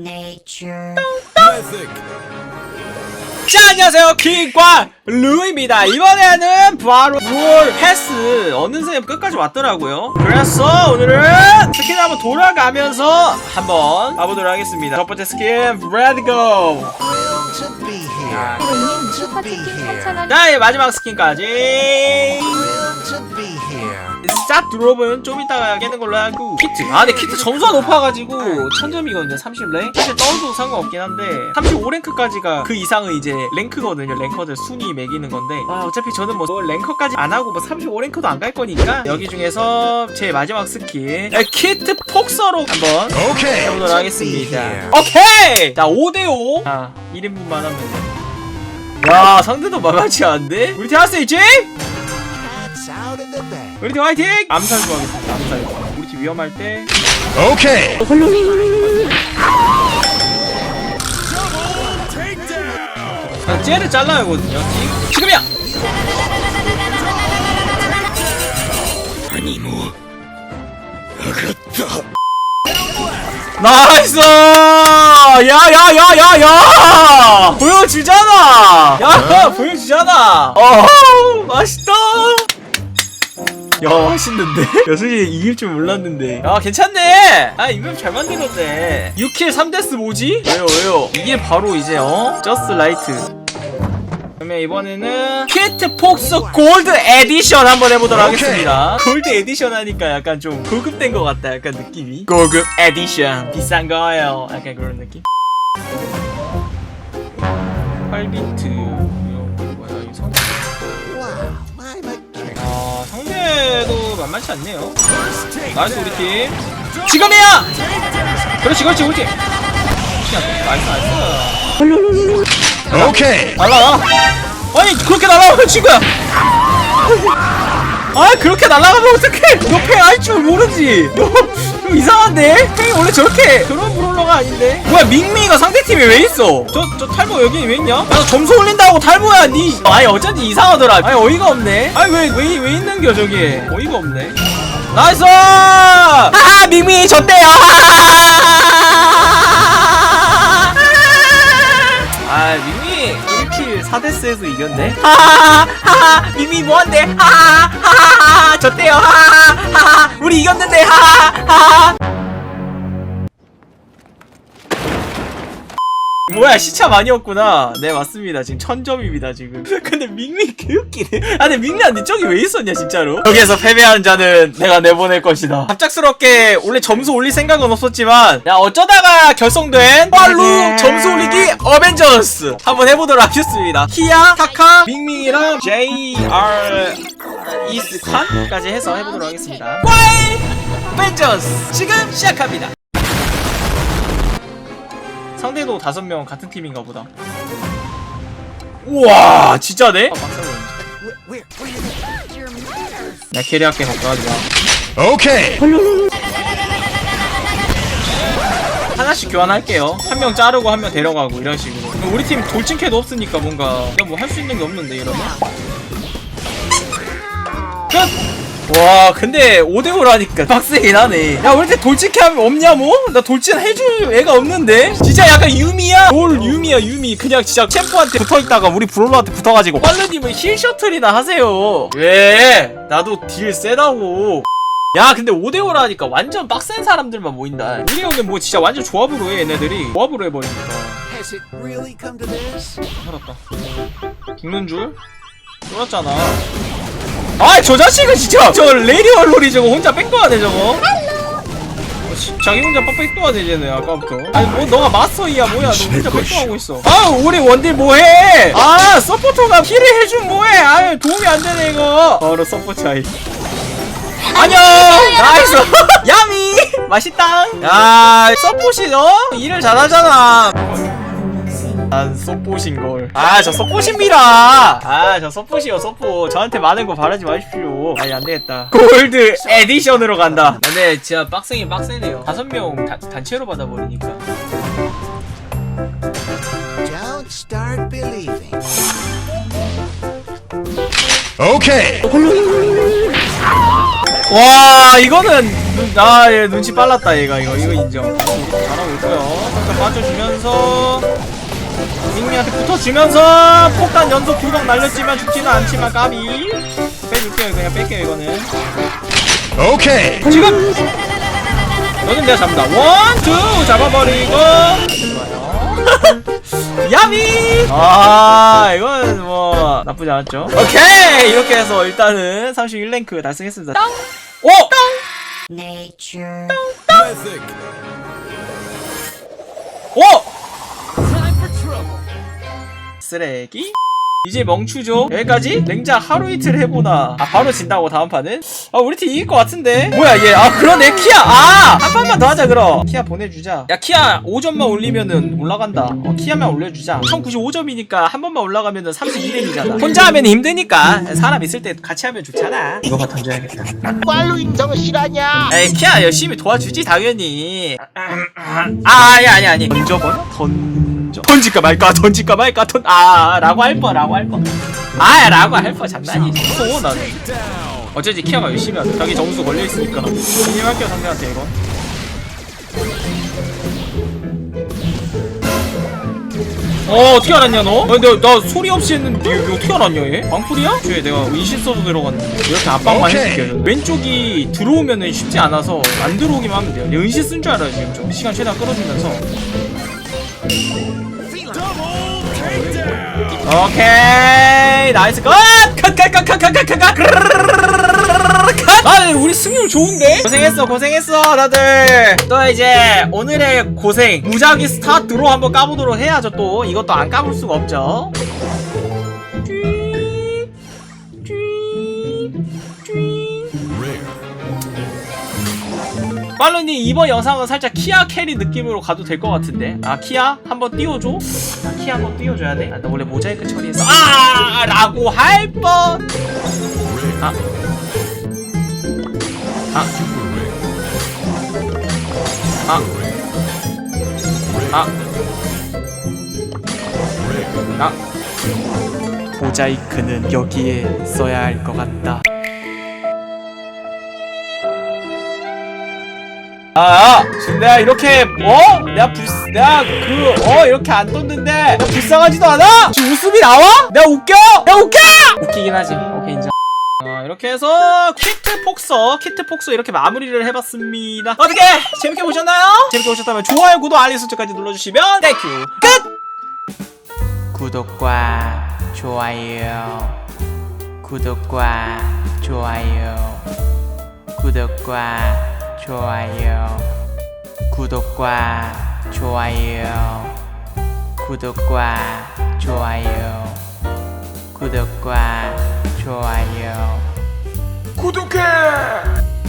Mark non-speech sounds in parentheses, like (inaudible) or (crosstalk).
nature. 자 안녕하세요. 킹과 루입니다. 이번에는 바로 9월 패스. 어느새 끝까지 왔더라고요. 그래서 오늘은 스킨 한번 돌아가면서 한번 가보도록 하겠습니다. 첫 번째 스킨 레드고 to be here. 님 슈퍼치킨 3,000원 자 이제 마지막 스킨까지 스tat 드롭은 좀 이따가 깨는 걸로 하고. 키트. 아 근데 키트 점수가 높아가지고 1000점이거든요 30랭. 사실 떨어도 상관없긴 한데 35랭크까지가 그 이상은 이제 랭크거든요 랭커들 순위 매기는 건데. 아 어차피 저는 뭐 랭커까지 안 하고 뭐 35랭크도 안 갈 거니까 여기 중에서 제 마지막 스킨 에, 키트 폭서로 한번 Okay. 해보도록 하겠습니다. 오케이! 자 5대5 자 1인분만 하면 돼야 상대도 만만치 않은데? 우리 팀할수 있지? 우리 팀 화이팅! 암살 좋아하겠습니다 암살 우리 팀 위험할 때 Okay. 자, 쟤를 잘라야 하거든요 지- 지금이야! 나이스! 야야야야야! 보여주잖아! 야 보여주잖아! 어허 맛있다! 야 맛있는데? (laughs) 야 솔직히 이길 줄 몰랐는데. 야 괜찮네! 아 이맵 잘 만들었네. 6킬 3데스 뭐지? 왜요 왜요? 이게 바로 이제 어? 저스트 라이트 그러면 이번에는 키트 폭스 골드 에디션 한번 해보도록 오케이. 하겠습니다. 골드 에디션 하니까 약간 좀 고급된 것 같다 약간 느낌이. 고급. 에디션 비싼 거예요. 약간 그런 느낌. 8비트 만만치 않네요. 나이스 우리 팀. 지금이야! 그렇지 그렇지 팀 나이스 나이스. Okay. 날라가 아니 그렇게 날아가면 친구야. 아 그렇게 날아가면 어떡해. 옆에 할 줄 모르지. 너, 좀 이상한데? 팽이 원래 저렇게 저런 브롤러가 아닌데? 뭐야 밍밍이가 상대팀에 왜 있어? 저 저 탈모 여기 왜 있냐? 야 점수 올린다고 탈모야 니. 아니 어쩐지 이상하더라. 아니 어이가 없네. 아니 왜 왜 왜 있는겨 저기 어이가 없네. 나이스! 하하 밍밍이 졌대요 아 미미 1킬 4데스에서 이겼네 하하 하하 미미 뭐한데 하하하하 졌대요 하하하하 우리 이겼는데 하하하 뭐야 시차 많이 없구나. 네 맞습니다. 지금 천점입니다 지금. (laughs) 근데 밍밍 개웃기네. 아 근데 밍밍한테 저기 왜 있었냐 진짜로? 여기에서 패배한 자는 내가 내보낼 것이다. 갑작스럽게 원래 점수 올릴 생각은 없었지만 야 어쩌다가 결성된 빨루 점수 올리기 어벤져스 한번 해보도록 하겠습니다. 키야 타카 밍밍이랑 JR 이스칸까지 해서 해보도록 하겠습니다. 와이 어벤져스! 지금 시작합니다 상대도 다섯 명 같은 팀인가 보다. 우와, 진짜네? Where? 나 캐리할게 걱정하지 마. Okay. 하나씩 교환할게요. 한 명 자르고 한 명 데려가고 이런 식으로. 우리 팀 돌진캐도 없으니까 뭔가 뭐 할 수 있는 게 없는데 이러면. 끝! 와 근데 5대5라니까 빡세긴 하네 야 우리 팀 돌진캐 하면 없냐 뭐? 나 돌진 해줄 애가 없는데? 진짜 약간 유미야? 뭘 유미야 유미 그냥 진짜 챔프한테 붙어있다가 우리 브롤러한테 붙어가지고 빨르님은 힐 셔틀이나 하세요 왜? 나도 딜 세다고 야 근데 5대5라니까 완전 빡센 사람들만 모인다 우리 형은 뭐 진짜 완전 조합으로 해 얘네들이 조합으로 해버리니까? 살았다 죽는 줄? 쫄았잖아 아 저 자식은 진짜 저 레디 얼롤이 저거 혼자 백도하네 저거. 어, 씨, 자기 혼자 빡백 도하네 쟤네 아까부터. 아니 뭐 너가 마스터이야 뭐야. 너 혼자 백도하고 있어. 아 우리 원딜 뭐해? 아 서포터가 힐을 해준 뭐해? 아유 도움이 안 되네 이거. 바로 서포 차이. 안녕! 나이스! (laughs) 야미! 맛있다! 야 서폿이 어? 일을 잘하잖아 난 서폿인걸. 아저 서폿입니다. 아저 서폿이요 서폿 저한테 많은 거 바라지 마십시오. 아니 안되겠다. 골드 에디션으로 간다. 근데 진짜 빡세긴 빡세네요. 다섯 명 단체로 받아버리니까. Don't start believing. 어, Okay. 와 이거는 눈, 아, 얘 눈치 빨랐다 얘가. 이거 이거 인정. 잘하고 있고요. 살짝 빠져주면서 밍밍한테 붙어주면서 폭탄 연속 두 방 날렸지만 죽지는 않지만 까비. 빼줄게요 그냥 뺄게요 이거는. Okay. 지금! 너는 내가 잡는다. 원투 잡아버리고. 좋아요 (laughs) 야미! 아 이건 뭐 나쁘지 않았죠. 오케이! 이렇게 해서 일단은 31랭크 달성했습니다. 오! Nature. 오! 쓰레기? 이제 멍추죠? 여기까지? 냉자 하루 이틀 해보나. 아 바로 진다고 다음 판은? 아 우리 팀 이길 것 같은데? 뭐야 얘 아 그러네 키아! 아한 판만 더 하자 그럼. 키아 보내주자. 야 키아 5점만 올리면은 올라간다. 어 키아만 올려주자. 1095점이니까 한 번만 올라가면은 32랭이잖아. 혼자 하면 힘드니까 사람 있을 때 같이 하면 좋잖아. 이거만 던져야겠다. 말로 인정을 실하냐? 에이 키아 열심히 도와주지 당연히. 아 아니 아니 아니. 던져버려? 던져 던질까 말까? 던질까 말까? 던 아 라고 할뻔 라고 할뻔 아 라고 할뻔 장난이지 무서워 나는. 어쩌지 키아가 열심히 하네. 자기 점수 걸려있으니까. 신임할게요 상대한테 이거. 어 어떻게 알았냐 너? 어, 근데 나 소리 없이 했는데 이거 어떻게 알았냐 얘? 방풀이야? 쟤 내가 의신 써서 들어갔는데 이렇게 압박만. 해줄게요 왼쪽이 들어오면은 쉽지 않아서 안 들어오기만 하면 돼요. 얘 의신 쓴 줄 알아요 지금 좀. 시간 최대한 끌어주면서 오케이 나이스. 컷컷컷컷컷컷컷 아 우리 승률 좋은데? 고생했어 고생했어 다들. 또 이제 오늘의 고생 무작위 스타트로 한번 까보도록 해야죠 또. 이것도 안 까볼 수가 없죠 빨로님 이번 영상은 살짝 키아 캐리 느낌으로 가도 될 것 같은데 아 키아 한번 띄워줘 아, 키아 한번 띄워줘야 돼? 아, 나 원래 모자이크 처리해서 아 라고 할뻔 아 아. 아. 아. 아. 모자이크는 여기에 써야 할 것 같다. 아, 지금 내가 이렇게 어? 내가 불 내가 그 어 이렇게 안 떴는데 내가 불쌍하지도 않아? 지금 웃음이 나와? 내가 웃겨? 내가 웃겨? 웃기긴 하지. 오케이 인정. 어, 이렇게 해서 키트 폭서, 키트 폭서 이렇게 마무리를 해봤습니다. 어떻게 재밌게 보셨나요? 재밌게 보셨다면 좋아요, 구독, 알림 설정까지 눌러주시면 땡큐 끝. 구독과 좋아요, 구독과 좋아요, 구독과 좋아요, 구독과 좋아요, 구독과 좋아요. 구독과 좋아요. 구독해